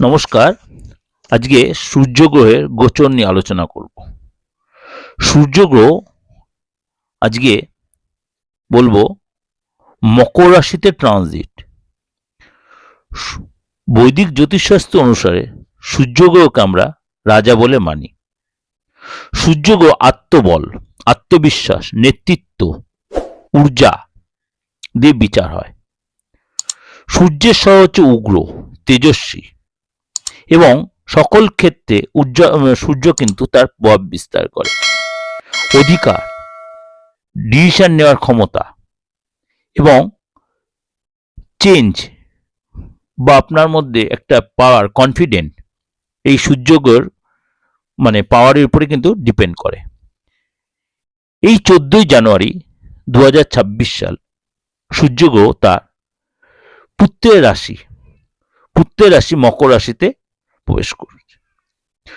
নমস্কার। আজকে সূর্যগ্রহের গোচর নিয়ে আলোচনা করব। সূর্যগ্রহ আজকে বলব মকর রাশিতে ট্রানজিট বৈদিক জ্যোতিষশাস্ত্র অনুসারে সূর্যগ্রহকে আমরা রাজা বলে মানি। সূর্যগ্রহ আত্মবল, আত্মবিশ্বাস, নেতৃত্ব, ঊর্জা দিয়ে বিচার হয়। সূর্যের সহ হচ্ছে উগ্র, তেজস্বী। এবং সকল ক্ষেত্রে উজ্জ সূর্য কিন্তু তার প্রভাব বিস্তার করে। অধিকার ডিসিশন নেওয়ার ক্ষমতা এবং চেঞ্জ বা আপনার মধ্যে একটা পাওয়ার কনফিডেন্ট এই সূর্যগ্রহের মানে পাওয়ারের উপরে কিন্তু ডিপেন্ড করে। এই চোদ্দই জানুয়ারি দু হাজার ছাব্বিশ সাল সূর্যগ্রহ তার পুত্রের রাশি পুত্রের রাশি মকর রাশিতে প্রবেশ করছে।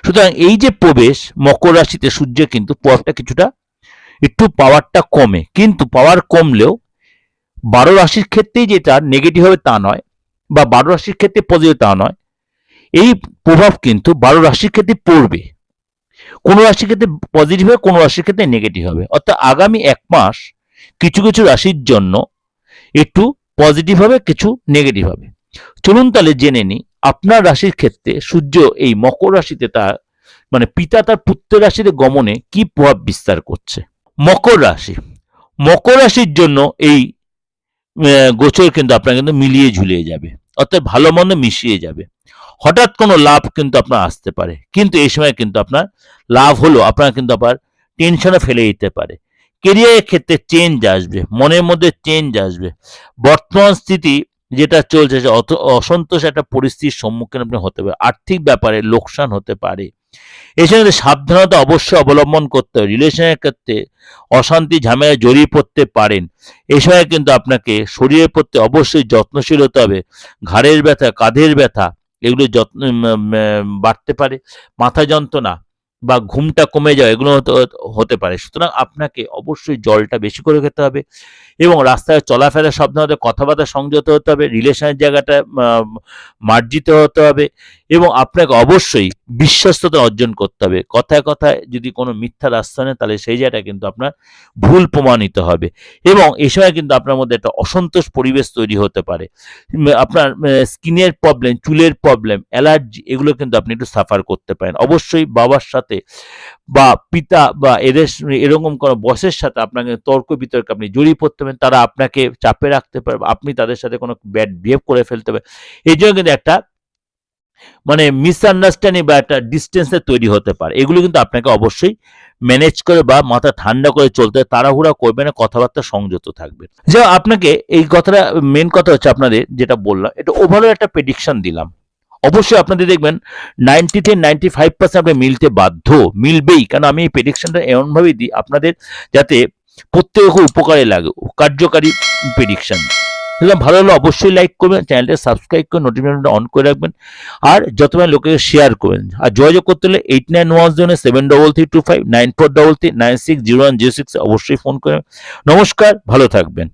সুতরাং এই যে প্রবেশ, মকর রাশিতে সূর্য কিন্তু প্রভাবটা কিছুটা একটু পাওয়ারটা কমে। কিন্তু পাওয়ার কমলেও বারো রাশির ক্ষেত্রেই যে তার নেগেটিভ হবে তা নয় বা বারো রাশির ক্ষেত্রে পজিটিভ তা নয়, এই প্রভাব কিন্তু বারো রাশির ক্ষেত্রে পড়বে। কোনো রাশির ক্ষেত্রে পজিটিভ হবে, কোনো রাশির ক্ষেত্রে নেগেটিভ হবে। অর্থাৎ আগামী এক মাস কিছু কিছু রাশির জন্য একটু পজিটিভ হবে, কিছু নেগেটিভ হবে। চলুন তাহলে জেনে নিই আপনার রাশির ক্ষেত্রে সূর্য এই মকর রাশিতে তার মানে পিতা তার পুত্রের রাশিতে গমনে কি প্রভাব বিস্তার করছে? মকর রাশি। মকর রাশির জন্য এই গোচর কিন্তু আপনার কিন্তু মিলিয়ে ঝুলিয়ে যাবে। অর্থাৎ ভালো মন্দ মিশিয়ে যাবে। হঠাৎ কোনো লাভ কিন্তু আপনার আসতে পারে। কিন্তু এই সময় কিন্তু আপনার লাভ হলো, আপনার কিন্তু আবার টেনশনে ফেলে দিতে পারে। কেরিয়ারের ক্ষেত্রে চেঞ্জ আসবে, মনের মধ্যে চেঞ্জ আসবে। বর্তমান স্থিতি যেটা চলছে অসন্তোষ একটা পরিস্থিতির সম্মুখীন আপনি হতে পারে আর্থিক ব্যাপারে লোকসান হতে পারে। এছাড়া সাবধানতা অবশ্যই অবলম্বন করতে হবে। রিলেশনের ক্ষেত্রে অশান্তি ঝামেলা জড়িয়ে পড়তে পারেন। এ সময় কিন্তু আপনাকে শরীরের প্রতি অবশ্যই যত্নশীল হতে হবে। ঘাড়ের ব্যথা, কাঁধের ব্যথা, এগুলো যত্ন বাড়তে পারে। মাথা যন্ত্রণা বা ঘুমটা কমে যাওয়া এগুলো হতে পারে। সুতরাং আপনাকে অবশ্যই জলটা বেশি করে খেতে হবে এবং রাস্তায় চলাফেরা সাবধানতা, কথাবার্তা সংযত হতে হবে রিলেশনের জায়গাটা মার্জিত হতে হবে এবং আপনাকে অবশ্যই বিশ্বস্ততা অর্জন করতে হবে। কথায় কথায় যদি কোনো মিথ্যা রাস্তা নেয় তাহলে সেই জায়গাটা কিন্তু আপনার ভুল প্রমাণিত হবে। এবং এ সময় কিন্তু আপনার মধ্যে একটা অসন্তোষ পরিবেশ তৈরি হতে পারে। আপনার স্কিনের প্রবলেম চুলের প্রবলেম অ্যালার্জি, এগুলো কিন্তু আপনি একটু সাফার করতে পারেন। অবশ্যই বাবার সাথে বা পিতা বা এদের এরকম কোনো বসের সাথে আপনাকে তর্ক বিতর্কে আপনি জড়িয়ে পড়তে পারেন, তারা আপনাকে চাপে রাখতে পারে আপনি তাদের সাথে কোনো ব্যাড বিহেভ করে ফেলতে পারেন এই জন্য কিন্তু একটা মানে মিসআন্ডারস্ট্যান্ডিং বা একটা ডিস্টেন্সে তৈরি হতে পারে। এগুলো কিন্তু আপনাকে অবশ্যই ম্যানেজ করে বা মাথা ঠান্ডা করে চলতে তাড়াহুড়া করবেন না, কথাবার্তা সংযত থাকবে যা আপনাকে এই কথাটা মেন কথা হচ্ছে আপনাদের যেটা বললাম, এটা ওভারঅল একটা প্রেডিকশন দিলাম। অবশ্যই আপনাদের দেখবেন নাইনটি থেকে নাইনটি ফাইভ পার্সেন্ট আপনি মিলতে বাধ্য, মিলবেই। কারণ আমি এই প্রেডিকশনটা এমনভাবেই দিই, আপনাদের যাতে প্রত্যেকে উপকারে লাগে, কার্যকারী প্রেডিকশন ভালো হলে অবশ্যই লাইক করবেন চ্যানেলটা সাবস্ক্রাইব করে নোটিফিকেশনটা অন করে রাখবেন, আর যতবার লোকে শেয়ার করবেন, আর যোগাযোগ করতে হলে eight nine one zero seven double three two five nine four double three nine six zero one zero six অবশ্যই ফোন করবেন নমস্কার, ভালো থাকবেন।